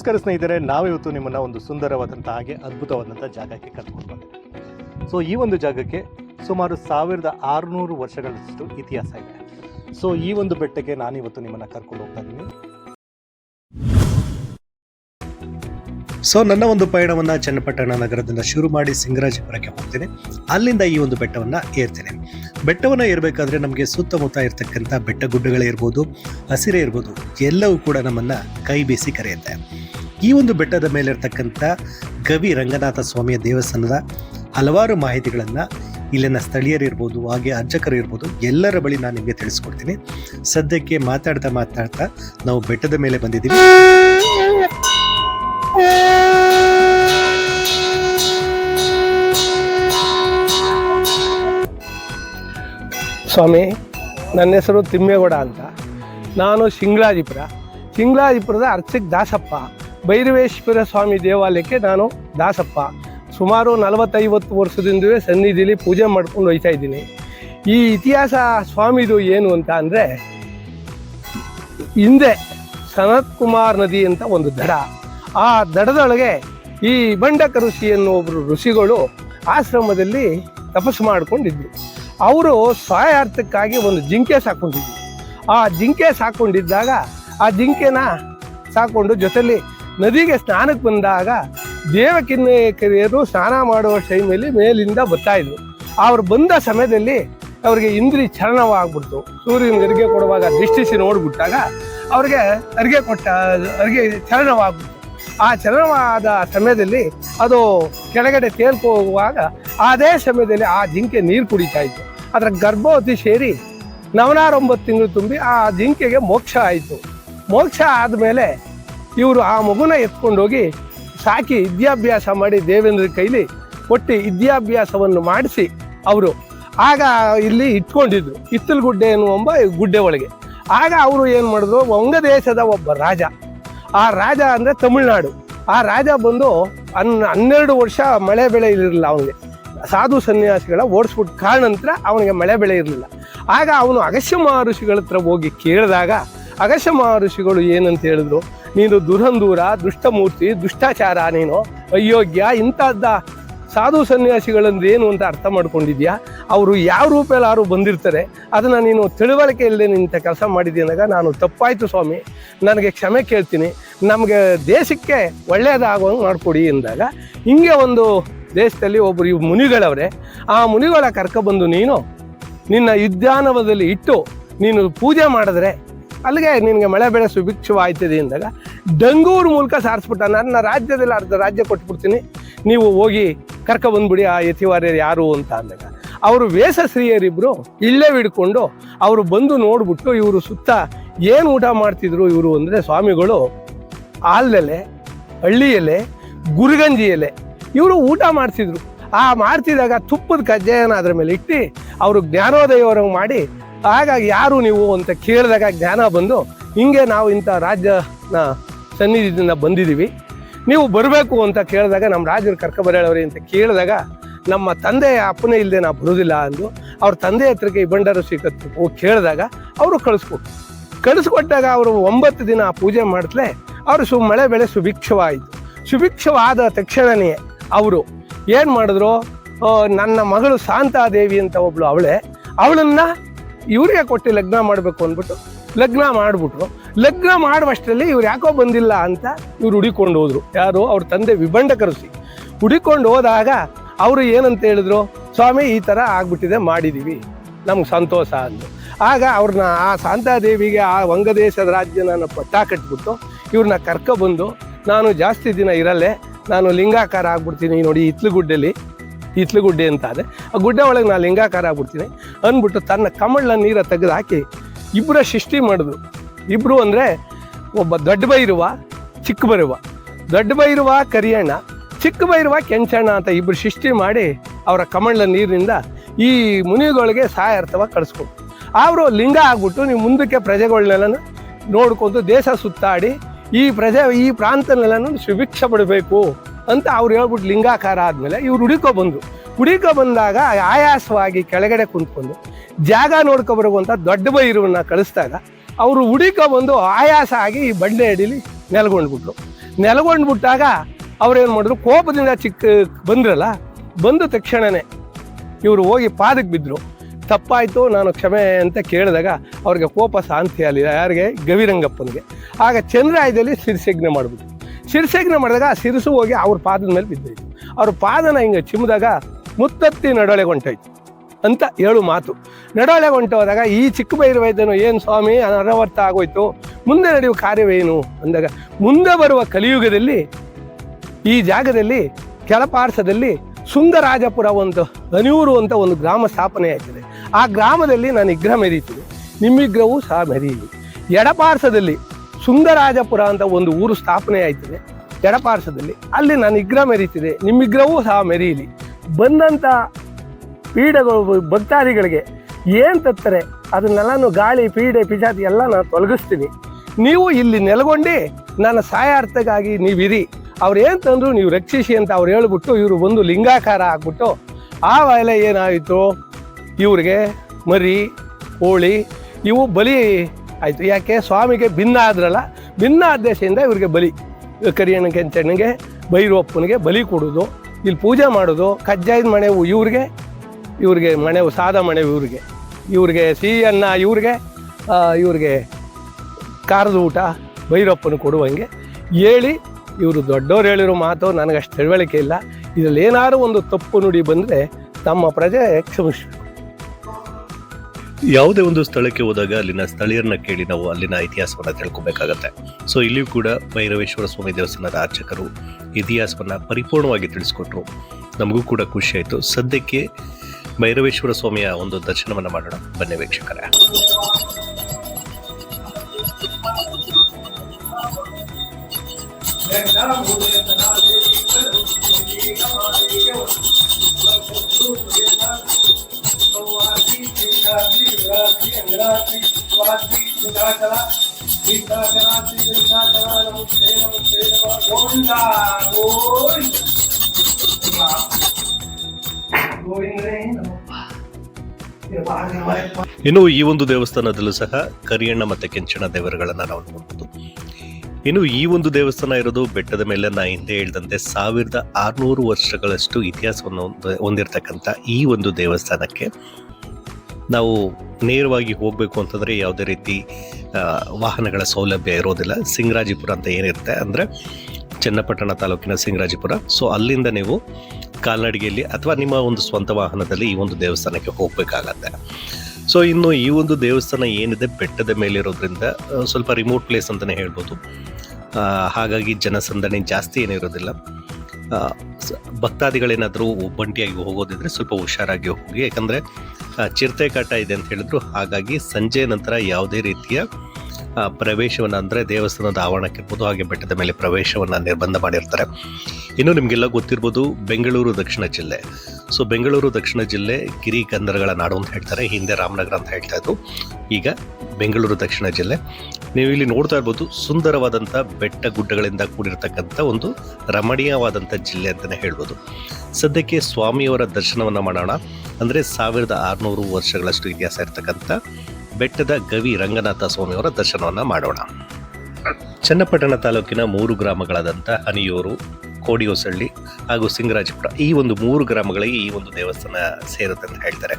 ನಮಸ್ಕಾರ ಸ್ನೇಹಿತರೆ, ನಾವಿವತ್ತು ನಿಮ್ಮನ್ನು ಒಂದು ಸುಂದರವಾದಂಥ ಹಾಗೆ ಅದ್ಭುತವಾದಂಥ ಜಾಗಕ್ಕೆ ಕರ್ಕೊಂಡು ಬಂದಿದ್ದೀವಿ. ಸೊ ಈ ಒಂದು ಜಾಗಕ್ಕೆ ಸುಮಾರು ಸಾವಿರದ ಆರುನೂರು ವರ್ಷಗಳಷ್ಟು ಇತಿಹಾಸ ಇದೆ. ಸೊ ಈ ಒಂದು ಬೆಟ್ಟಕ್ಕೆ ನಾನಿವತ್ತು ನಿಮ್ಮನ್ನು ಕರ್ಕೊಂಡು ಹೋಗ್ತಾ ಇದ್ದೀನಿ. ಸೊ ನನ್ನ ಒಂದು ಪಯಣವನ್ನು ಚನ್ನಪಟ್ಟಣ ನಗರದಿಂದ ಶುರು ಮಾಡಿ ಸಿಂಗರಾಜಪುರಕ್ಕೆ ಹೋಗ್ತೇನೆ. ಅಲ್ಲಿಂದ ಈ ಒಂದು ಬೆಟ್ಟವನ್ನು ಏರ್ತೇನೆ. ಬೆಟ್ಟವನ್ನು ಏರಬೇಕಾದ್ರೆ ನಮಗೆ ಸುತ್ತಮುತ್ತ ಇರತಕ್ಕಂಥ ಬೆಟ್ಟ ಗುಡ್ಡಗಳೇ ಇರ್ಬೋದು, ಹಸಿರೇ ಇರ್ಬೋದು, ಎಲ್ಲವೂ ಕೂಡ ನಮ್ಮನ್ನು ಕೈ ಬೀಸಿ ಕರೆಯುತ್ತೆ. ಈ ಒಂದು ಬೆಟ್ಟದ ಮೇಲೆ ಇರ್ತಕ್ಕಂಥ ಗವಿ ರಂಗನಾಥ ಸ್ವಾಮಿಯ ದೇವಸ್ಥಾನದ ಹಲವಾರು ಮಾಹಿತಿಗಳನ್ನು ಇಲ್ಲಿನ ಸ್ಥಳೀಯರಿರ್ಬೋದು ಹಾಗೆ ಅರ್ಚಕರು ಇರ್ಬೋದು, ಎಲ್ಲರ ಬಳಿ ನಾನು ನಿಮಗೆ ತಿಳಿಸ್ಕೊಡ್ತೀನಿ. ಸದ್ಯಕ್ಕೆ ಮಾತಾಡ್ತಾ ಮಾತಾಡ್ತಾ ನಾವು ಬೆಟ್ಟದ ಮೇಲೆ ಬಂದಿದ್ದೀವಿ. ಸ್ವಾಮಿ, ನನ್ನ ಹೆಸರು ತಿಮ್ಮೇಗೌಡ ಅಂತ. ನಾನು ಶಿಂಗ್ಲಾಜಿಪುರ. ಶಿಂಗ್ಲಾಜಿಪುರದ ಅರ್ಚಕ್ ದಾಸಪ್ಪ. ಭೈರವೇಶ್ವರ ಸ್ವಾಮಿ ದೇವಾಲಯಕ್ಕೆ ನಾನು ದಾಸಪ್ಪ. ಸುಮಾರು ನಲವತ್ತೈವತ್ತು ವರ್ಷದಿಂದಲೇ ಸನ್ನಿಧಿಲಿ ಪೂಜೆ ಮಾಡ್ಕೊಂಡು ಹೋಯ್ತಾ ಇದ್ದೀನಿ. ಈ ಇತಿಹಾಸ ಸ್ವಾಮಿದು ಏನು ಅಂತ ಅಂದರೆ, ಹಿಂದೆ ಸನತ್ ಕುಮಾರ್ ನದಿ ಅಂತ ಒಂದು ದಡ. ಆ ದಡದೊಳಗೆ ಈ ಬಂಡಕ ಋಷಿ ಒಬ್ಬರು ಋಷಿಗಳು ಆಶ್ರಮದಲ್ಲಿ ತಪಸ್ಸು ಮಾಡಿಕೊಂಡಿದ್ರು. ಅವರು ಸ್ವಾಯಾರ್ಥಕ್ಕಾಗಿ ಒಂದು ಜಿಂಕೆ ಸಾಕೊಂಡಿದ್ರು. ಆ ಜಿಂಕೆ ಸಾಕೊಂಡಿದ್ದಾಗ ಆ ಜಿಂಕೆನ ಸಾಕೊಂಡು ಜೊತೆಲಿ ನದಿಗೆ ಸ್ನಾನಕ್ಕೆ ಬಂದಾಗ ದೇವಕಿನ್ನಕರಿಯರು ಸ್ನಾನ ಮಾಡುವ ಟೈಮಲ್ಲಿ ಮೇಲಿಂದ ಬರ್ತಾ ಇದ್ರು ಅವ್ರು ಬಂದ ಸಮಯದಲ್ಲಿ ಅವ್ರಿಗೆ ಇಂದ್ರಿ ಚರಣವಾಗ್ಬಿಡ್ತು ಸೂರ್ಯನ ಅರಿಗೆ ಕೊಡುವಾಗ ದೃಷ್ಟಿಸಿ ನೋಡ್ಬಿಟ್ಟಾಗ ಅವ್ರಿಗೆ ಅರಿಗೆ ಕೊಟ್ಟ ಅರಿಗೆ ಚರಣವಾಗ್ಬಿಡ್ತು ಆ ಚಲನವಾದ ಸಮಯದಲ್ಲಿ ಅದು ಕೆಳಗಡೆ ತೇಲ್ಕೋಗುವಾಗ ಅದೇ ಸಮಯದಲ್ಲಿ ಆ ಜಿಂಕೆ ನೀರು ಕುಡಿತಾ ಇತ್ತು. ಅದರ ಗರ್ಭವತಿ ಸೇರಿ ನವನಾರೊಂಬತ್ತು ತಿಂಗಳು ತುಂಬಿ ಆ ಜಿಂಕೆಗೆ ಮೋಕ್ಷ ಆಯಿತು. ಮೋಕ್ಷ ಆದಮೇಲೆ ಇವರು ಆ ಮಗುನ ಎತ್ಕೊಂಡೋಗಿ ಸಾಕಿ ವಿದ್ಯಾಭ್ಯಾಸ ಮಾಡಿ ದೇವೇಂದ್ರ ಕೈಲಿ ಕೊಟ್ಟು ವಿದ್ಯಾಭ್ಯಾಸವನ್ನು ಮಾಡಿಸಿ ಅವರು ಆಗ ಇಲ್ಲಿ ಇಟ್ಕೊಂಡಿದ್ರು ಇತ್ತಲಗುಡ್ಡೆ ಎನ್ನುವಂಬ ಗುಡ್ಡೆ ಒಳಗೆ. ಆಗ ಅವರು ಏನು ಮಾಡಿದ್ರು? ವಂಗ ದೇಶದ ಒಬ್ಬ ರಾಜ. ಆ ರಾಜ ಅಂದರೆ ತಮಿಳ್ನಾಡು. ಆ ರಾಜ ಬಂದು ಹನ್ ಹನ್ನೆರಡು ವರ್ಷ ಮಳೆ ಬೆಳೆ ಇರಲಿಲ್ಲ ಅವನಿಗೆ. ಸಾಧು ಸನ್ಯಾಸಿಗಳ ಓಡಿಸ್ಬಿಟ್ಟು ಕಾರಣಂತರ ಅವನಿಗೆ ಮಳೆ ಬೆಳೆ ಇರಲಿಲ್ಲ. ಆಗ ಅವನು ಅಗಸ್ಯ ಮಹರ್ಷಿಗಳ ಹತ್ರ ಹೋಗಿ ಕೇಳಿದಾಗ ಅಗಸ್ಯ ಮಹರ್ಷಿಗಳು ಏನಂತ ಹೇಳಿದ್ರು? ನೀನು ದುರಂದೂರ, ದುಷ್ಟಮೂರ್ತಿ, ದುಷ್ಟಾಚಾರ, ನೀನು ಅಯೋಗ್ಯ, ಇಂಥದ್ದ ಸಾಧು ಸನ್ಯಾಸಿಗಳಂದ್ರೆ ಏನು ಅಂತ ಅರ್ಥ ಮಾಡ್ಕೊಂಡಿದ್ಯಾ? ಅವರು ಯಾವ ರೂಪಲ್ಲಾರು ಬಂದಿರ್ತಾರೆ? ಅದನ್ನು ನೀನು ತಿಳುವಳಿಕೆ ಇಲ್ಲದೆ ನಿಂತ ಕೆಲಸ ಮಾಡಿದ್ದೀನಾಗ ಅಂದಾಗ ನಾನು ತಪ್ಪಾಯಿತು ಸ್ವಾಮಿ. ನನಗೆ ಕ್ಷಮೆ ಕೇಳ್ತೀನಿ. ನಮಗೆ ದೇಶಕ್ಕೆ ಒಳ್ಳೆಯದಾಗುವಂಗೆ ಮಾಡಿಕೊಡಿ ಎಂದಾಗ ಹಿಂಗೆ ಒಂದು ದೇಶದಲ್ಲಿ ಒಬ್ಬರು ಇವ್ ಮುನಿಗಳವ್ರೆ. ಆ ಮುನಿಗಳ ಕರ್ಕೊಬಂದು ನೀನು ನಿನ್ನ ಉದ್ಯಾನವದಲ್ಲಿ ಇಟ್ಟು ನೀನು ಪೂಜೆ ಮಾಡಿದ್ರೆ ಅಲ್ಲಿಗೆ ನಿನಗೆ ಮಳೆ ಬೆಳೆ ಸುಭಿಕ್ಷವಾಯ್ತದೆ ಅಂದಾಗ ಡಂಗೂರು ಮೂಲಕ ಸಾರಿಸ್ಬಿಟ್ಟ. ನನ್ನ ರಾಜ್ಯದಲ್ಲಿ ಅರ್ಧ ರಾಜ್ಯ ಕೊಟ್ಬಿಡ್ತೀನಿ. ನೀವು ಹೋಗಿ ಕರ್ಕ ಬಂದ್ಬಿಡಿ ಆ ಯತಿವಾರ್ಯರು ಯಾರು ಅಂತ ಅಂದಾಗ. ಅವರು ವೇಷಶ್ರೀಯರಿಬ್ಬರು ಇಲ್ಲೇ ಹಿಡ್ಕೊಂಡು ಅವರು ಬಂದು ನೋಡ್ಬಿಟ್ಟು ಇವರು ಸುತ್ತ ಏನು ಊಟ ಮಾಡ್ತಿದ್ರು ಇವರು ಅಂದರೆ ಸ್ವಾಮಿಗಳು ಆಲ್ಲೆಲೆ ಹಳ್ಳಿ ಎಲೆ, ಗುರುಗಂಜಿ ಎಲೆ. ಇವರು ಊಟ ಮಾಡ್ತಿದ್ರು. ಆ ಮಾಡ್ತಿದಾಗ ತುಪ್ಪದ ಕಜ್ಜಾಯನ ಅದ್ರ ಮೇಲೆ ಇಟ್ಟು ಅವರು ಜ್ಞಾನೋದಯವರಂಗೆ ಮಾಡಿ ಹಾಗಾಗಿ ಯಾರು ನೀವು ಅಂತ ಕೇಳಿದಾಗ ಜ್ಞಾನ ಬಂದು, ಹಿಂಗೆ ನಾವು ಇಂಥ ರಾಜ್ಯನ ಸನ್ನಿಧಿಯಿಂದ ಬಂದಿದ್ದೀವಿ. ನೀವು ಬರಬೇಕು ಅಂತ ಕೇಳಿದಾಗ ನಮ್ಮ ರಾಜರು ಕರ್ಕಬರಳವ್ರಿ ಅಂತ ಕೇಳಿದಾಗ, ನಮ್ಮ ತಂದೆಯ ಅಪ್ಪನೇ ಇಲ್ಲದೆ ನಾ ಬರೋದಿಲ್ಲ ಅಂದು, ಅವ್ರ ತಂದೆ ಹತ್ರಕ್ಕೆ ಈ ಶ್ರೀಕತ್ ಹೋಗಿ ಕೇಳಿದಾಗ ಅವರು ಕಳಿಸ್ಕೊಟ್ರು ಕಳಿಸ್ಕೊಟ್ಟಾಗ ಅವರು ಒಂಬತ್ತು ದಿನ ಪೂಜೆ ಮಾಡ್ತಲೇ, ಅವರು ಸು ಮಳೆ ಬೆಳೆ ಸುಭಿಕ್ಷವಾಯಿತು. ಸುಭಿಕ್ಷವಾದ ತಕ್ಷಣನೇ ಅವರು ಏನು ಮಾಡಿದ್ರು ನನ್ನ ಮಗಳು ಶಾಂತಾದೇವಿ ಅಂತ ಒಬ್ಳು ಅವಳೆ, ಅವಳನ್ನ ಇವ್ರಿಗೆ ಕೊಟ್ಟು ಲಗ್ನ ಮಾಡಬೇಕು ಅಂದ್ಬಿಟ್ಟು ಲಗ್ನ ಮಾಡಿಬಿಟ್ರು. ಲಗ್ನ ಮಾಡುವಷ್ಟರಲ್ಲಿ ಇವ್ರು ಯಾಕೋ ಬಂದಿಲ್ಲ ಅಂತ ಇವ್ರು ಹುಡಿಕೊಂಡು ಹೋದ್ರು. ಯಾರು? ಅವ್ರ ತಂದೆ ವಿಭಂಡ ಕರೆಸಿ ಹುಡಿಕೊಂಡು ಹೋದಾಗ ಅವರು ಏನಂತ ಹೇಳಿದ್ರು? ಸ್ವಾಮಿ, ಈ ಥರ ಆಗ್ಬಿಟ್ಟಿದೆ ಮಾಡಿದ್ದೀವಿ ನಮ್ಗೆ ಸಂತೋಷ ಅಂದರು. ಆಗ ಅವ್ರನ್ನ ಆ ಶಾಂತಾದೇವಿಗೆ ಆ ವಂಗದೇಶದ ರಾಜ್ಯನ ಪಟ್ಟ ಕಟ್ಬಿಟ್ಟು ಇವ್ರನ್ನ ಕರ್ಕೊಬಂದು ನಾನು ಜಾಸ್ತಿ ದಿನ ಇರಲ್ಲೇ, ನಾನು ಲಿಂಗಾಕಾರ ಆಗ್ಬಿಡ್ತೀನಿ ನೋಡಿ ಇತ್ಲುಗುಡ್ಡೆಲಿ ಇತ್ಲುಗುಡ್ಡೆ ಅಂತ ಅದೇ ಆ ಗುಡ್ಡೆ ಒಳಗೆ ನಾನು ಲಿಂಗಾಕಾರ ಆಗ್ಬಿಡ್ತೀನಿ. ಅಂದ್ಬಿಟ್ಟು ತನ್ನ ಕಮಳ್ನ ನೀರ ತೆಗೆದು ಹಾಕಿ ಇಬ್ಬರ ಸೃಷ್ಟಿ ಮಾಡಿದ್ರು. ಇಬ್ಬರು ಅಂದರೆ ಒಬ್ಬ ದೊಡ್ಡ ಬೈರುವ ಚಿಕ್ಕ ಬೈರುವ ದೊಡ್ಡ ಬೈರುವ ಕರಿಯಣ್ಣ ಚಿಕ್ಕ ಬೈರುವ ಕೆಂಚಣ್ಣ ಅಂತ ಇಬ್ಬರು ಸೃಷ್ಟಿ ಮಾಡಿ ಅವರ ಕಮಂಡ್ಲ ನೀರಿನಿಂದ ಈ ಮುನಿಗಳಿಗೆ ಸಹಾಯಾರ್ಥವಾಗಿ ಕಳಿಸ್ಕೊಡು ಅವರು ಲಿಂಗ ಆಗ್ಬಿಟ್ಟು ನೀವು ಮುಂದಕ್ಕೆ ಪ್ರಜೆಗಳನ್ನೆಲ್ಲ ನೋಡ್ಕೊಂಡು ದೇಶ ಸುತ್ತಾಡಿ ಈ ಪ್ರಜೆ, ಈ ಪ್ರಾಂತನೆಲ್ಲನೂ ಸುಭಿಕ್ಷ ಪಡಬೇಕು. ಅಂತ ಅವ್ರು ಹೇಳ್ಬಿಟ್ಟು ಲಿಂಗಾಕಾರ ಆದಮೇಲೆ ಇವ್ರು ಹುಡುಕೋ ಬಂದರು. ಹುಡುಕೋ ಬಂದಾಗ ಆಯಾಸವಾಗಿ ಕೆಳಗಡೆ ಕುಂತ್ಕೊಂಡು ಜಾಗ ನೋಡ್ಕೊ ಬರುವಂಥ ದೊಡ್ಡ ಬೈರುವನ್ನ ಕಳಿಸ್ದಾಗ ಅವರು ಹುಡುಕೋ ಬಂದು ಆಯಾಸ ಆಗಿ ಈ ಬಂಡೆ ಅಡಿಲಿ ನೆಲಗೊಂಡ್ಬಿಟ್ರು. ನೆಲಗೊಂಡ್ಬಿಟ್ಟಾಗ ಅವ್ರೇನು ಮಾಡಿದ್ರು, ಕೋಪದಿಂದ ಚಿಕ್ಕ ಬಂದ್ರಲ್ಲ, ಬಂದ ತಕ್ಷಣನೇ ಇವರು ಹೋಗಿ ಪಾದಕ್ಕೆ ಬಿದ್ದರು ತಪ್ಪಾಯಿತು, ನಾನು ಕ್ಷಮೆ ಅಂತ ಕೇಳಿದಾಗ ಅವ್ರಿಗೆ ಕೋಪ ಶಾಂತಿ ಆಗಲಿಲ್ಲ, ಯಾರಿಗೆ? ಗವಿರಂಗಪ್ಪನಿಗೆ. ಆಗ ಚಂದ್ರಾಯದಲ್ಲಿ ಸಿರಿಸಿಗ್ನೆ ಮಾಡಿಬಿಟ್ಟು ಸಿರಿಸೇಜ್ಞೆ ಮಾಡಿದಾಗ ಆ ಶಿರಸು ಹೋಗಿ ಅವ್ರ ಪಾದದ ಮೇಲೆ ಬಿದ್ದೋಯ್ತು ಅವ್ರ ಪಾದನ ಹಿಂಗೆ ಚಿಮ್ಮಿದಾಗ ಮುತ್ತತ್ತಿ ನಡೊಳೆ ಹೊಂಟೋಯ್ತು ಅಂತ ಹೇಳು ಮಾತು. ನಡೊಳೆ ಹೊಂಟೋದಾಗ ಈ ಚಿಕ್ಕ ಬೈರವೈದ್ಯನು ಏನು ಸ್ವಾಮಿ ಅನವರ್ಥ ಆಗೋಯ್ತು? ಮುಂದೆ ನಡೆಯುವ ಕಾರ್ಯವೇನು? ಅಂದಾಗ ಮುಂದೆ ಬರುವ ಕಲಿಯುಗದಲ್ಲಿ ಈ ಜಾಗದಲ್ಲಿ ಕೆಳಪಾರ್ಸದಲ್ಲಿ ಸುಂದರಾಜಪುರ ಒಂದು ಹನಿಯೂರು ಅಂತ ಒಂದು ಗ್ರಾಮ ಸ್ಥಾಪನೆ ಆಗ್ತದೆ ಆ ಗ್ರಾಮದಲ್ಲಿ ನಾನು ವಿಗ್ರಹ ಮೆರೀತೀನಿ. ನಿಮ್ಮ ವಿಗ್ರಹವೂ ಸಹ ಮೆರೀಲಿ. ಎಡಪಾರ್ಸದಲ್ಲಿ ಸುಂದರಾಜಪುರ ಅಂತ ಒಂದು ಊರು ಸ್ಥಾಪನೆ ಆಯ್ತದೆ ಎಡಪಾರ್ಶ್ವದಲ್ಲಿ ಅಲ್ಲಿ ನಾನು ವಿಗ್ರಹ ಮೆರೀತಿದೆ. ನಿಮ್ಮ ವಿಗ್ರಹವೂ ಸಹ ಮೆರೀಲಿ. ಬಂದಂಥ ಪೀಡೆಗಳು ಭಕ್ತಾದಿಗಳಿಗೆ ಏನು ತತ್ತರೆ? ಅದನ್ನೆಲ್ಲನೂ ಗಾಳಿ, ಪೀಡೆ ಪಿಜಾತಿ ಎಲ್ಲ ನಾನು ತೊಲಗಿಸ್ತೀನಿ. ನೀವು ಇಲ್ಲಿ ನೆಲಗೊಂಡು ನನ್ನ ಸಹಾಯಾರ್ಥಕ್ಕಾಗಿ ನೀವಿರಿ. ಅವ್ರು ಏನು ತಂದ್ರು ನೀವು ರಕ್ಷಿಸಿ ಅಂತ ಅವ್ರು ಹೇಳ್ಬಿಟ್ಟು ಇವರು ಬಂದು ಲಿಂಗಾಕಾರ ಹಾಕ್ಬಿಟ್ಟು ಆ ವೇಳೆ ಏನಾಯಿತು? ಇವ್ರಿಗೆ ಮರಿ, ಕೋಳಿ, ಇವು ಬಲಿ ಆಯಿತು. ಯಾಕೆ? ಸ್ವಾಮಿಗೆ ಭಿನ್ನ ಆದ್ರಲ್ಲ, ಭಿನ್ನ ಆದೇಶದಿಂದ ಇವರಿಗೆ ಬಲಿ ಕರಿಯಣ್ಣ ಕೆಂಚಣ್ಣಗೆ, ಭೈರವಪ್ಪನಿಗೆ ಬಲಿ ಕೊಡೋದು, ಇಲ್ಲಿ ಪೂಜೆ ಮಾಡೋದು, ಕಜ್ಜಾಯದ ಮಣೆವು ಇವ್ರಿಗೆ ಇವ್ರಿಗೆ ಮಣೆವು, ಸಾದ ಮಣೆವು ಇವ್ರಿಗೆ. ಇವ್ರಿಗೆ ಸಿಹಿ ಅನ್ನ ಇವ್ರಿಗೆ ಇವ್ರಿಗೆ ಖಾರದ ಊಟ ಭೈರಪ್ಪನ ಕೊಡುವಂಗೆ ಹೇಳಿ, ಇವರು ದೊಡ್ಡವ್ರು ಹೇಳಿರೋ ಮಾತು ನನಗಷ್ಟು ತಿಳುವಳಿಕೆ ಇಲ್ಲ. ಇದರಲ್ಲಿ ಏನಾದರೂ ಒಂದು ತಪ್ಪು ನುಡಿ ಬಂದರೆ ತಮ್ಮ ಪ್ರಜೆ ಕ್ಷಮಿಸಬೇಕು. ಯಾವುದೇ ಒಂದು ಸ್ಥಳಕ್ಕೆ ಹೋದಾಗ ಅಲ್ಲಿನ ಸ್ಥಳೀಯರನ್ನ ಕೇಳಿ ನಾವು ಅಲ್ಲಿನ ಇತಿಹಾಸವನ್ನ ತಿಳ್ಕೊಬೇಕಾಗತ್ತೆ. ಸೊ ಇಲ್ಲಿಯೂ ಕೂಡ ಭೈರವೇಶ್ವರ ಸ್ವಾಮಿ ದೇವಸ್ಥಾನದ ಅರ್ಚಕರು ಇತಿಹಾಸವನ್ನ ಪರಿಪೂರ್ಣವಾಗಿ ತಿಳಿಸ್ಕೊಟ್ರು. ನಮಗೂ ಕೂಡ ಖುಷಿ ಆಯಿತು. ಸದ್ಯಕ್ಕೆ ಭೈರವೇಶ್ವರ ಸ್ವಾಮಿಯ ಒಂದು ದರ್ಶನವನ್ನು ಮಾಡೋಣ. ಬನ್ನಿ ವೀಕ್ಷಕರೇ. ಇನ್ನು ಈ ಒಂದು ದೇವಸ್ಥಾನದಲ್ಲೂ ಸಹ ಕರಿಯಣ್ಣ ಮತ್ತೆ ಕೆಂಚಣ್ಣ ದೇವರುಗಳನ್ನ ನಾವು ನೋಡಬಹುದು ಇನ್ನು ಈ ಒಂದು ದೇವಸ್ಥಾನ ಇರೋದು ಬೆಟ್ಟದ ಮೇಲೆ ನಾ ಹಿಂದೆ ಹೇಳಿದಂತೆ ಸಾವಿರದ ಆರುನೂರು ವರ್ಷಗಳಷ್ಟು ಇತಿಹಾಸವನ್ನು ಹೊಂದ- ಹೊಂದಿರತಕ್ಕಂಥ ಈ ಒಂದು ದೇವಸ್ಥಾನಕ್ಕೆ ನಾವು ನೇರವಾಗಿ ಹೋಗಬೇಕು ಅಂತಂದರೆ ಯಾವುದೇ ರೀತಿ ವಾಹನಗಳ ಸೌಲಭ್ಯ ಇರೋದಿಲ್ಲ. ಸಿಂಗರಾಜಿಪುರ ಅಂತ ಏನಿರುತ್ತೆ ಅಂದರೆ ಚನ್ನಪಟ್ಟಣ ತಾಲೂಕಿನ ಸಿಂಗರಾಜಿಪುರ. ಸೊ ಅಲ್ಲಿಂದ ನೀವು ಕಾಲ್ನಡಿಗೆಯಲ್ಲಿ ಅಥವಾ ನಿಮ್ಮ ಒಂದು ಸ್ವಂತ ವಾಹನದಲ್ಲಿ ಈ ಒಂದು ದೇವಸ್ಥಾನಕ್ಕೆ ಹೋಗಬೇಕಾಗತ್ತೆ. ಸೊ ಇನ್ನು ಈ ಒಂದು ದೇವಸ್ಥಾನ ಏನಿದೆ ಬೆಟ್ಟದ ಮೇಲಿರೋದ್ರಿಂದ ಸ್ವಲ್ಪ ರಿಮೋಟ್ ಪ್ಲೇಸ್ ಅಂತಲೇ ಹೇಳ್ಬೋದು. ಹಾಗಾಗಿ ಜನಸಂದಣಿ ಜಾಸ್ತಿ ಏನಿರೋದಿಲ್ಲ. ಭಕ್ತಾದಿಗಳೇನಾದರೂ ಒಬ್ಬಂಟಿಯಾಗಿ ಹೋಗೋದಿದ್ರೆ ಸ್ವಲ್ಪ ಹುಷಾರಾಗಿ ಹೋಗಿ. ಯಾಕಂದರೆ ಚಿರತೆ ಕಾಟ ಇದೆ ಅಂತ ಹೇಳಿದ್ರು. ಹಾಗಾಗಿ ಸಂಜೆ ನಂತರ ಯಾವುದೇ ರೀತಿಯ ಪ್ರವೇಶವನ್ನು ಅಂದರೆ ದೇವಸ್ಥಾನದ ಆವರಣಕ್ಕಿರ್ಬೋದು ಹಾಗೆ ಬೆಟ್ಟದ ಮೇಲೆ ಪ್ರವೇಶವನ್ನು ನಿರ್ಬಂಧ ಮಾಡಿರ್ತಾರೆ. ಇನ್ನು ನಿಮಗೆಲ್ಲ ಗೊತ್ತಿರ್ಬೋದು, ಬೆಂಗಳೂರು ದಕ್ಷಿಣ ಜಿಲ್ಲೆ. ಸೊ, ಬೆಂಗಳೂರು ದಕ್ಷಿಣ ಜಿಲ್ಲೆ ಗಿರಿ ಗಂಧರ್ಗಳ ನಾಡು ಅಂತ ಹೇಳ್ತಾರೆ. ಹಿಂದೆ ರಾಮನಗರ ಅಂತ ಹೇಳ್ತಾ ಇದ್ರು. ಈಗ ಬೆಂಗಳೂರು ದಕ್ಷಿಣ ಜಿಲ್ಲೆ. ನೀವು ಇಲ್ಲಿ ನೋಡ್ತಾ ಇರ್ಬೋದು ಸುಂದರವಾದಂಥ ಬೆಟ್ಟ ಗುಡ್ಡಗಳಿಂದ ಕೂಡಿರ್ತಕ್ಕಂಥ ಒಂದು ರಮಣೀಯವಾದಂಥ ಜಿಲ್ಲೆ ಅಂತಲೇ ಹೇಳ್ಬೋದು. ಸದ್ಯಕ್ಕೆ ಸ್ವಾಮಿಯವರ ದರ್ಶನವನ್ನು ಮಾಡೋಣ. ಅಂದರೆ ಸಾವಿರದ ಆರುನೂರು ವರ್ಷಗಳಷ್ಟು ಇತಿಹಾಸ ಇರತಕ್ಕಂಥ ಬೆಟ್ಟದ ಗವಿ ರಂಗನಾಥ ಸ್ವಾಮಿಯವರ ದರ್ಶನವನ್ನು ಮಾಡೋಣ. ಚನ್ನಪಟ್ಟಣ ತಾಲೂಕಿನ ಮೂರು ಗ್ರಾಮಗಳಾದಂಥ ಹನಿಯೂರು ಕೋಡಿಹೊಸಳ್ಳಿ ಹಾಗೂ ಸಿಂಗರಾಜಪುರ ಈ ಒಂದು ಮೂರು ಗ್ರಾಮಗಳಿಗೆ ಈ ಒಂದು ದೇವಸ್ಥಾನ ಸೇರುತ್ತೆ ಅಂತ ಹೇಳ್ತಾರೆ.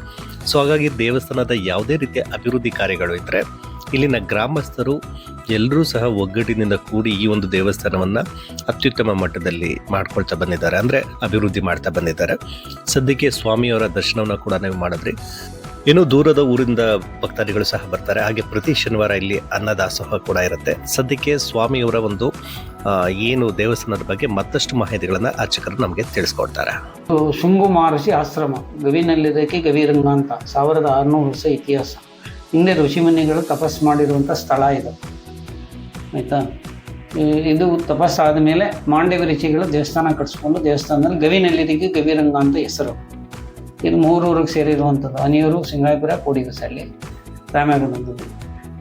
ಸೊ ಹಾಗಾಗಿ ದೇವಸ್ಥಾನದ ಯಾವುದೇ ರೀತಿಯ ಅಭಿವೃದ್ಧಿ ಕಾರ್ಯಗಳು ಇದ್ದರೆ ಇಲ್ಲಿನ ಗ್ರಾಮಸ್ಥರು ಎಲ್ಲರೂ ಸಹ ಒಗ್ಗಟ್ಟಿನಿಂದ ಕೂಡಿ ಈ ಒಂದು ದೇವಸ್ಥಾನವನ್ನು ಅತ್ಯುತ್ತಮ ಮಟ್ಟದಲ್ಲಿ ಮಾಡ್ಕೊಳ್ತಾ ಬಂದಿದ್ದಾರೆ. ಅಂದರೆ ಅಭಿವೃದ್ಧಿ ಮಾಡ್ತಾ ಬಂದಿದ್ದಾರೆ. ಸದ್ಯಕ್ಕೆ ಸ್ವಾಮಿಯವರ ದರ್ಶನವನ್ನು ಕೂಡ ನೀವು ಮಾಡಿದ್ರಿ. ಇನ್ನು ದೂರದ ಊರಿಂದ ಭಕ್ತಾದಿಗಳು ಸಹ ಬರ್ತಾರೆ. ಹಾಗೆ ಪ್ರತಿ ಶನಿವಾರ ಇಲ್ಲಿ ಅನ್ನದಾಸೋಹ ಕೂಡ ಇರುತ್ತೆ. ಸದ್ಯಕ್ಕೆ ಸ್ವಾಮಿಯವರ ಒಂದು ಏನು ದೇವಸ್ಥಾನದ ಬಗ್ಗೆ ಮತ್ತಷ್ಟು ಮಾಹಿತಿಗಳನ್ನು ಅರ್ಚಕರು ನಮಗೆ ತಿಳಿಸ್ಕೊಡ್ತಾರೆ. ಶುಂಗು ಮಹರ್ಷಿ ಆಶ್ರಮ, ಗವಿನಲ್ಲಿದ್ದಕ್ಕೆ ಗವಿರಂಗ ಅಂತ, ಸಾವಿರದ ಆರುನೂರು ವರ್ಷ ಇತಿಹಾಸ. ಹಿಂದೆ ಋಷಿಮುನಿಗಳು ತಪಸ್ ಮಾಡಿರುವಂಥ ಸ್ಥಳ ಇದು. ಆಯಿತಾ? ಇದು ತಪಸ್ಸಾದ ಮೇಲೆ ಮಾಂಡವ ಋಷಿಗಳು ದೇವಸ್ಥಾನ ಕಟ್ಸ್ಕೊಂಡು ದೇವಸ್ಥಾನದಲ್ಲಿ ಗವಿನಲ್ಲಿದ್ದಕ್ಕೆ ಗವಿರಂಗ ಅಂತ ಹೆಸರು. ಇದು ಮೂರೂರಿಗೆ ಸೇರಿರುವಂಥದ್ದು ಅನಿಯೂರು ಸಿಂಗಾಪುರ ಕೋಡಿಗಸಳ್ಳಿ ರಾಮೇಗೌಡನದು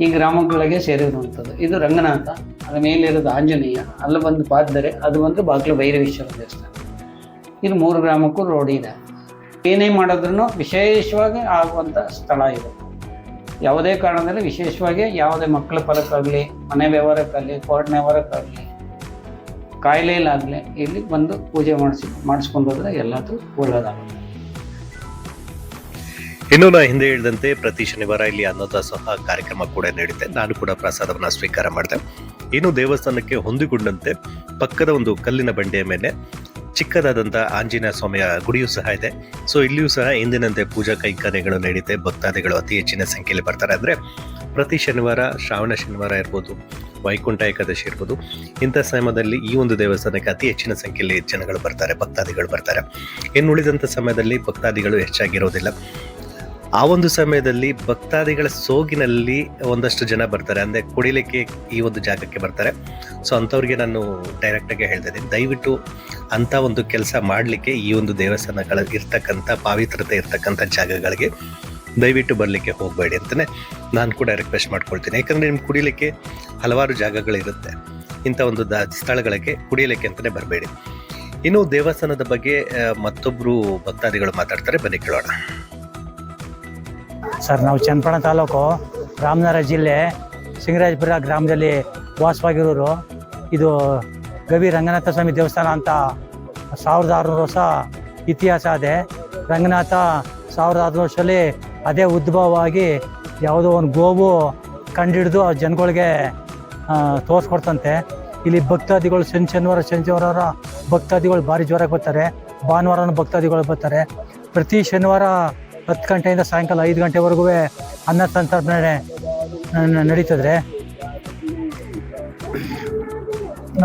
ಈ ಗ್ರಾಮಗಳಿಗೆ ಸೇರಿರುವಂಥದ್ದು. ಇದು ರಂಗನಾಥ. ಅದರ ಮೇಲಿರೋದು ಆಂಜನೇಯ, ಅಲ್ಲಿ ಬಂದು ಪಾದರೆ ಅದು ಬಂದು ಬಾಗಿಲು ಭೈರವೇಶ್ವರ ದೇವಸ್ಥಾನ. ಇದು ಮೂರು ಗ್ರಾಮಕ್ಕೂ ರೋಡ್ ಇದೆ. ಏನೇ ಮಾಡಿದ್ರೂ ವಿಶೇಷವಾಗಿ ಆಗುವಂಥ ಸ್ಥಳ ಇದು. ಯಾವುದೇ ಕಾರಣದಲ್ಲಿ ವಿಶೇಷವಾಗಿ ಯಾವುದೇ ಮಕ್ಕಳ ಫಲಕ್ಕಾಗಲಿ, ಮನೆ ವ್ಯವಹಾರಕ್ಕಾಗಲಿ ಕೋರ್ಟ್ ವ್ಯವಹಾರಕ್ಕಾಗಲಿ ಕಾಯಿಲೆಯಲ್ಲಾಗಲಿ ಇಲ್ಲಿ ಬಂದು ಪೂಜೆ ಮಾಡಿಸಿ, ಮಾಡಿಸ್ಕೊಂಡು ಹೋದರೆ ಎಲ್ಲದೂ ಒಳ್ಳೆಯದಾಗುತ್ತೆ ಇನ್ನು ನಾ ಹಿಂದೆ ಹೇಳಿದಂತೆ ಪ್ರತಿ ಶನಿವಾರ ಇಲ್ಲಿ ಅನ್ನದಾಸೋಹ ಕಾರ್ಯಕ್ರಮ ಕೂಡ ನಡೆಯುತ್ತೆ ನಾನು ಕೂಡ ಪ್ರಸಾದವನ್ನು ಸ್ವೀಕಾರ ಮಾಡಿದೆ. ಇನ್ನು ದೇವಸ್ಥಾನಕ್ಕೆ ಹೊಂದಿಕೊಂಡಂತೆ ಪಕ್ಕದ ಒಂದು ಕಲ್ಲಿನ ಬಂಡೆಯ ಮೇಲೆ ಚಿಕ್ಕದಾದಂಥ ಆಂಜನೇಯ ಸ್ವಾಮಿಯ ಗುಡಿಯೂ ಸಹ ಇದೆ. ಸೊ ಇಲ್ಲಿಯೂ ಸಹ ಎಂದಿನಂತೆ ಪೂಜಾ ಕೈಂಕರ್ಯಗಳು ನಡೆಯುತ್ತೆ ಭಕ್ತಾದಿಗಳು ಅತಿ ಹೆಚ್ಚಿನ ಸಂಖ್ಯೆಯಲ್ಲಿ ಬರ್ತಾರೆ ಅಂದರೆ ಪ್ರತಿ ಶನಿವಾರ, ಶ್ರಾವಣ ಶನಿವಾರ ಇರ್ಬೋದು, ವೈಕುಂಠ ಏಕಾದಶಿ ಇರ್ಬೋದು, ಇಂಥ ಸಮಯದಲ್ಲಿ ಈ ಒಂದು ದೇವಸ್ಥಾನಕ್ಕೆ ಅತಿ ಹೆಚ್ಚಿನ ಸಂಖ್ಯೆಯಲ್ಲಿ ಜನಗಳು ಬರ್ತಾರೆ, ಭಕ್ತಾದಿಗಳು ಬರ್ತಾರೆ. ಇನ್ನು ಉಳಿದಂಥ ಸಮಯದಲ್ಲಿ ಭಕ್ತಾದಿಗಳು ಹೆಚ್ಚಾಗಿರೋದಿಲ್ಲ ಆ ಒಂದು ಸಮಯದಲ್ಲಿ ಭಕ್ತಾದಿಗಳ ಸೋಗಿನಲ್ಲಿ ಒಂದಷ್ಟು ಜನ ಬರ್ತಾರೆ. ಅಂದರೆ ಕುಡಿಲಿಕ್ಕೆ ಈ ಒಂದು ಜಾಗಕ್ಕೆ ಬರ್ತಾರೆ. ಸೊ ಅಂಥವ್ರಿಗೆ ನಾನು ಡೈರೆಕ್ಟಾಗಿ ಹೇಳ್ತಿದ್ದೀನಿ ದಯವಿಟ್ಟು ಅಂಥ ಒಂದು ಕೆಲಸ ಮಾಡಲಿಕ್ಕೆ ಈ ಒಂದು ದೇವಸ್ಥಾನಗಳ ಇರ್ತಕ್ಕಂಥ ಪಾವಿತ್ರತೆ ಇರ್ತಕ್ಕಂಥ ಜಾಗಗಳಿಗೆ ದಯವಿಟ್ಟು ಬರಲಿಕ್ಕೆ ಹೋಗಬೇಡಿ ಅಂತಲೇ ನಾನು ಕೂಡ ರಿಕ್ವೆಸ್ಟ್ ಮಾಡ್ಕೊಳ್ತೀನಿ. ಯಾಕಂದರೆ ನಿಮ್ಮ ಕುಡಿಲಿಕ್ಕೆ ಹಲವಾರು ಜಾಗಗಳಿರುತ್ತೆ. ಇಂಥ ಒಂದು ದ, ಸ್ಥಳಗಳಿಗೆ ಕುಡಿಯಲಿಕ್ಕೆ ಅಂತಲೇ ಬರಬೇಡಿ. ಇನ್ನು ದೇವಸ್ಥಾನದ ಬಗ್ಗೆ ಮತ್ತೊಬ್ಬರು ಭಕ್ತಾದಿಗಳು ಮಾತಾಡ್ತಾರೆ. ಬನ್ನಿ ಕೇಳೋಣ. ಸರ್, ನಾವು ಚನ್ನಪಣ ತಾಲೂಕು ರಾಮನಗರ ಜಿಲ್ಲೆ ಸಿಂಗರಾಜಪುರ ಗ್ರಾಮದಲ್ಲಿ ವಾಸವಾಗಿರೋರು. ಇದು ಗವಿ ರಂಗನಾಥ ಸ್ವಾಮಿ ದೇವಸ್ಥಾನ ಅಂತ ಸಾವಿರದ ಆರುನೂರು ವರ್ಷ ಇತಿಹಾಸ ಇದೆ ರಂಗನಾಥ ಸಾವಿರದ ಆರುನೂರು ವರ್ಷದಲ್ಲಿ ಅದೇ ಉದ್ಭವವಾಗಿ ಯಾವುದೋ ಒಂದು ಗೋವು ಕಂಡಿಡಿದು ಆ ಜನಗಳಿಗೆ ತೋರಿಸ್ಕೊಡ್ತಂತೆ. ಇಲ್ಲಿ ಭಕ್ತಾದಿಗಳು ಶನಿ ಶನಿವಾರ ಶನಿವಾರ ಭಕ್ತಾದಿಗಳು ಭಾರಿ ಜೋರಾಗಿ ಬರ್ತಾರೆ. ಭಾನುವಾರನೂ ಭಕ್ತಾದಿಗಳು ಬರ್ತಾರೆ. ಪ್ರತಿ ಶನಿವಾರ ಹತ್ತು ಗಂಟೆಯಿಂದ ಸಾಯಂಕಾಲ ಐದು ಗಂಟೆವರೆಗೂ ಅನ್ನ ಸಂತರ್ಪಣೆ ನಡೀತದ್ರೆ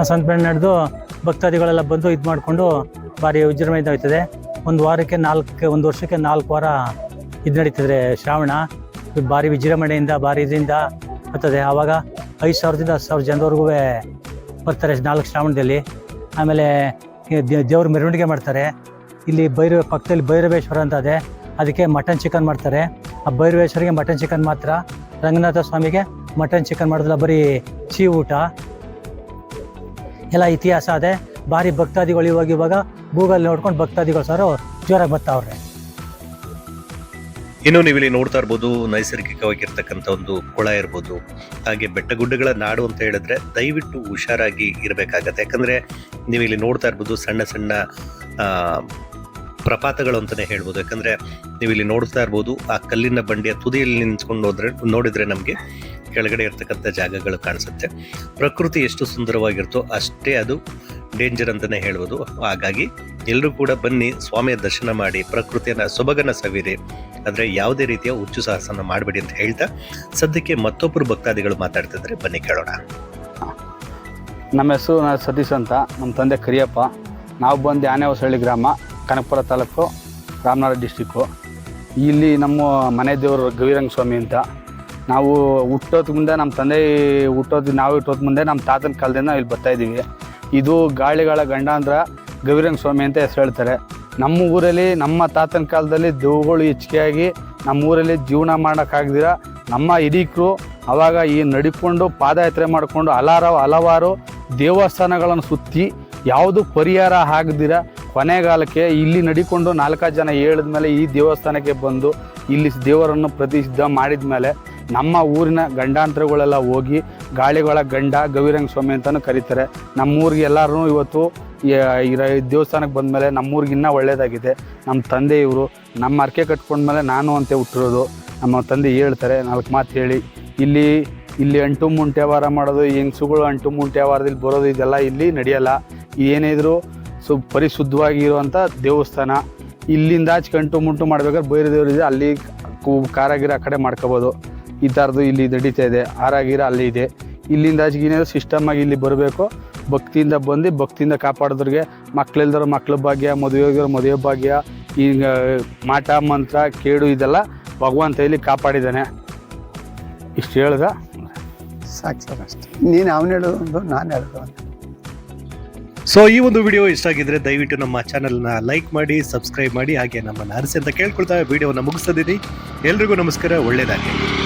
ಸಂತರ್ಪಣೆ ನಡೆದು ಭಕ್ತಾದಿಗಳೆಲ್ಲ ಬಂದು ಇದು ಮಾಡಿಕೊಂಡು ಭಾರಿ ವಿಜೃಂಭಣೆಯಿಂದ ಹೋಯ್ತದೆ ಒಂದು ವಾರಕ್ಕೆ ನಾಲ್ಕು ಒಂದು ವರ್ಷಕ್ಕೆ ನಾಲ್ಕು ವಾರ ಇದು ನಡೀತದೆ ಶ್ರಾವಣ. ಭಾರಿ ವಿಜೃಂಭಣೆಯಿಂದ, ಭಾರಿ ಇದರಿಂದ ಬರ್ತದೆ. ಆವಾಗ ಐದು ಸಾವಿರದಿಂದ ಹತ್ತು ಸಾವಿರ ಜನವರೆಗೂ ಬರ್ತಾರೆ ನಾಲ್ಕು ಶ್ರಾವಣದಲ್ಲಿ. ಆಮೇಲೆ ದೇವ್ರ ಮೆರವಣಿಗೆ ಮಾಡ್ತಾರೆ. ಇಲ್ಲಿ ಭೈರವ, ಪಕ್ಕದಲ್ಲಿ ಭೈರವೇಶ್ವರ ಅಂತ ಇದೆ. ಅದಕ್ಕೆ ಮಟನ್ ಚಿಕನ್ ಮಾಡ್ತಾರೆ. ಆ ಭೈರವೇಶ್ವರಿಗೆ ಮಟನ್ ಚಿಕನ್ ಮಾತ್ರ. ರಂಗನಾಥ ಸ್ವಾಮಿಗೆ ಮಟನ್ ಚಿಕನ್ ಮಾಡೋದಿಲ್ಲ, ಬರೀ ಸಿಹಿ ಊಟ ಎಲ್ಲ ಇತಿಹಾಸ ಅದೇ. ಭಾರಿ ಭಕ್ತಾದಿಗಳು ಇವಾಗ ಇವಾಗ ಗೂಗಲ್ ನೋಡ್ಕೊಂಡು ಭಕ್ತಾದಿಗಳು ಸರ್ ಜೋರಾಗಿ ಬರ್ತಾವ್ರೆ. ಇನ್ನು ನೀವು ಇಲ್ಲಿ ನೋಡ್ತಾ ಇರ್ಬೋದು, ನೈಸರ್ಗಿಕವಾಗಿರ್ತಕ್ಕಂಥ ಒಂದು ಕೊಳ ಇರ್ಬೋದು, ಹಾಗೆ ಬೆಟ್ಟ ಗುಡ್ಡಗಳ ನಾಡು ಅಂತ ಹೇಳಿದ್ರೆ ದಯವಿಟ್ಟು ಹುಷಾರಾಗಿ ಇರಬೇಕಾಗತ್ತೆ. ಯಾಕಂದ್ರೆ ನೀವು ಇಲ್ಲಿ ನೋಡ್ತಾ ಇರ್ಬೋದು ಸಣ್ಣ ಸಣ್ಣ ಪ್ರಪಾತಗಳು ಅಂತಲೇ ಹೇಳ್ಬೋದು. ಯಾಕಂದ್ರೆ ನೀವು ಇಲ್ಲಿ ನೋಡ್ತಾ ಇರ್ಬೋದು, ಆ ಕಲ್ಲಿನ ಬಂಡೆಯ ತುದಿಯಲ್ಲಿ ನಿಂತ್ಕೊಂಡು ಹೋದ್ರೆ ನೋಡಿದ್ರೆ ನಮಗೆ ಕೆಳಗಡೆ ಇರ್ತಕ್ಕಂಥ ಜಾಗಗಳು ಕಾಣಿಸುತ್ತೆ. ಪ್ರಕೃತಿ ಎಷ್ಟು ಸುಂದರವಾಗಿರುತ್ತೋ ಅಷ್ಟೇ ಅದು ಡೇಂಜರ್ ಅಂತಲೇ ಹೇಳ್ಬೋದು. ಹಾಗಾಗಿ ಎಲ್ಲರೂ ಕೂಡ ಬನ್ನಿ, ಸ್ವಾಮಿಯ ದರ್ಶನ ಮಾಡಿ, ಪ್ರಕೃತಿಯನ್ನ ಸೊಬಗನ ಸವಿರಿ. ಆದರೆ ಯಾವುದೇ ರೀತಿಯ ಹುಚ್ಚು ಸಾಹಸನ ಮಾಡಬೇಡಿ ಅಂತ ಹೇಳ್ತಾ ಸದ್ಯಕ್ಕೆ ಮತ್ತೊಬ್ಬರು ಭಕ್ತಾದಿಗಳು ಮಾತಾಡ್ತಿದ್ರೆ ಬನ್ನಿ ಕೇಳೋಣ. ನಮ್ಮ ಹೆಸರು ಸತೀಶ್ ಅಂತ. ನಮ್ಮ ತಂದೆ ಕರಿಯಪ್ಪ. ನಾವು ಬಂದು ಆನೆ ಹೊಸಳ್ಳಿ ಗ್ರಾಮ. ಕನಕಪುರ ತಾಲೂಕು, ರಾಮನಗರ ಡಿಸ್ಟಿಕ್ಕು ಇಲ್ಲಿ ನಮ್ಮ ಮನೆ ದೇವರು ಗವಿರಂಗ ಸ್ವಾಮಿ ಅಂತ. ನಾವು ಹುಟ್ಟೋದ್ ಮುಂದೆ ನಮ್ಮ ತಂದೆ ಹುಟ್ಟೋದು, ನಾವು ಹುಟ್ಟೋದ್ ಮುಂದೆ ನಮ್ಮ ತಾತನ ಕಾಲದಿಂದ ಇಲ್ಲಿ ಬರ್ತಾ ಇದ್ದೀವಿ. ಇದು ಗಾಳಿಗಳ ಗಂಡಾಂಧ್ರ ಗವಿರಂಗ ಸ್ವಾಮಿ ಅಂತ ಹೆಸರು ಹೇಳ್ತಾರೆ. ನಮ್ಮ ಊರಲ್ಲಿ ನಮ್ಮ ತಾತನ ಕಾಲದಲ್ಲಿ ದೇವುಗಳು ಹೆಚ್ಚಿಗೆಯಾಗಿ ನಮ್ಮ ಊರಲ್ಲಿ ಜೀವನ ಮಾಡೋಕ್ಕಾಗ್ದಿರ ನಮ್ಮ ಹಿರೀಕರು ಅವಾಗ ಈ ನಡಿಕೊಂಡು ಪಾದಯಾತ್ರೆ ಮಾಡಿಕೊಂಡು ಹಲಾರ ಹಲವಾರು ದೇವಸ್ಥಾನಗಳನ್ನು ಸುತ್ತಿ ಯಾವುದು ಪರಿಹಾರ ಆಗದಿರ ಕೊನೆಗಾಲಕ್ಕೆ ಇಲ್ಲಿ ನಡಿಕೊಂಡು ನಾಲ್ಕು ಜನ ಹೇಳಿದ ಮೇಲೆ ಈ ದೇವಸ್ಥಾನಕ್ಕೆ ಬಂದು ಇಲ್ಲಿ ದೇವರನ್ನು ಪ್ರತಿಷ್ಠ ಮಾಡಿದ ಮೇಲೆ ನಮ್ಮ ಊರಿನ ಗಂಡಾಂತರಗಳೆಲ್ಲ ಹೋಗಿ ಗಾಳಿಗಳ ಗಂಡ ಗವಿರಂಗ ಸ್ವಾಮಿ ಅಂತಲೂ ಕರೀತಾರೆ. ನಮ್ಮೂರಿಗೆ ಎಲ್ಲರೂ ಇವತ್ತು ದೇವಸ್ಥಾನಕ್ಕೆ ಬಂದಮೇಲೆ ನಮ್ಮೂರಿಗೆ ಇನ್ನೂ ಒಳ್ಳೆಯದಾಗಿದೆ ನಮ್ಮ ತಂದೆ ಇವರು, ನಮ್ಮ ಅರ್ಕೆ ಕಟ್ಕೊಂಡ್ಮೇಲೆ ನಾನು ಅಂತ ಹುಟ್ಟಿರೋದು. ನಮ್ಮ ತಂದೆ ಹೇಳ್ತಾರೆ, ನಾಲ್ಕು ಮಾತು ಹೇಳಿ. ಇಲ್ಲಿ ಇಲ್ಲಿ ಅಂಟು ಮುಂಟೆ ವ್ಯವಹಾರ ಮಾಡೋದು, ಹೆಂಗ್ಸುಗಳು ಅಂಟು ಮುಂಟೆ ವ್ಯವಹಾರದಲ್ಲಿ ಬರೋದು, ಇದೆಲ್ಲ ಇಲ್ಲಿ ನಡೆಯಲ್ಲ. ಏನಿದ್ರು ಸು ಪರಿಶುದ್ಧವಾಗಿರುವಂಥ ದೇವಸ್ಥಾನ. ಇಲ್ಲಿಂದ ಆಚೆ ಕಂಟು ಮುಂಟು ಮಾಡ್ಬೇಕಾದ್ರೆ ಬೇರೆ ದೇವರಿದೆ ಅಲ್ಲಿ ಕಾರಾಗಿರ ಆ ಕಡೆ ಮಾಡ್ಕೋಬೋದು. ಈ ಥರದ್ದು ಇಲ್ಲಿ ನಡೀತಾ ಇದೆ, ಆರಾಗಿರ ಅಲ್ಲಿ ಇದೆ. ಇಲ್ಲಿಂದ ಆಚೆಗೆ ಸಿಸ್ಟಮಾಗಿ ಇಲ್ಲಿ ಬರಬೇಕು. ಭಕ್ತಿಯಿಂದ ಬಂದು ಭಕ್ತಿಯಿಂದ ಕಾಪಾಡಿದ್ರಿಗೆ ಮಕ್ಳಿಲ್ದವ್ರ ಮಕ್ಳ ಭಾಗ್ಯ ಮದುವೆ ಹೋಗಿರೋ ಮದುವೆ ಭಾಗ್ಯ ಈಗ ಮಾಟ, ಮಂತ್ರ, ಕೇಡು ಇದೆಲ್ಲ ಭಗವಂತ ಇಲ್ಲಿ ಕಾಪಾಡಿದ್ದಾನೆ. ಇಷ್ಟು ಹೇಳ್ದ? ಸಾಕು ಸರ್ ಅಷ್ಟೇ. ನೀನು ಅವನು ಹೇಳೋದು? ನಾನು ಹೇಳೋದು ಸೊ ಈ ಒಂದು ವಿಡಿಯೋ ಇಷ್ಟ ಆಗಿದ್ರೆ ದಯವಿಟ್ಟು ನಮ್ಮ ಚಾನಲ್ನ ಲೈಕ್ ಮಾಡಿ ಸಬ್ಸ್ಕ್ರೈಬ್ ಮಾಡಿ, ಹಾಗೆ ನಮ್ಮನ್ನು ಅರಸಿ ಅಂತ ಕೇಳ್ಕೊಳ್ತಾ ವಿಡಿಯೋನ ಮುಗಿಸ್ತಿದ್ದೀನಿ ಎಲ್ರಿಗೂ ನಮಸ್ಕಾರ ಒಳ್ಳೆಯದಾಗಲಿ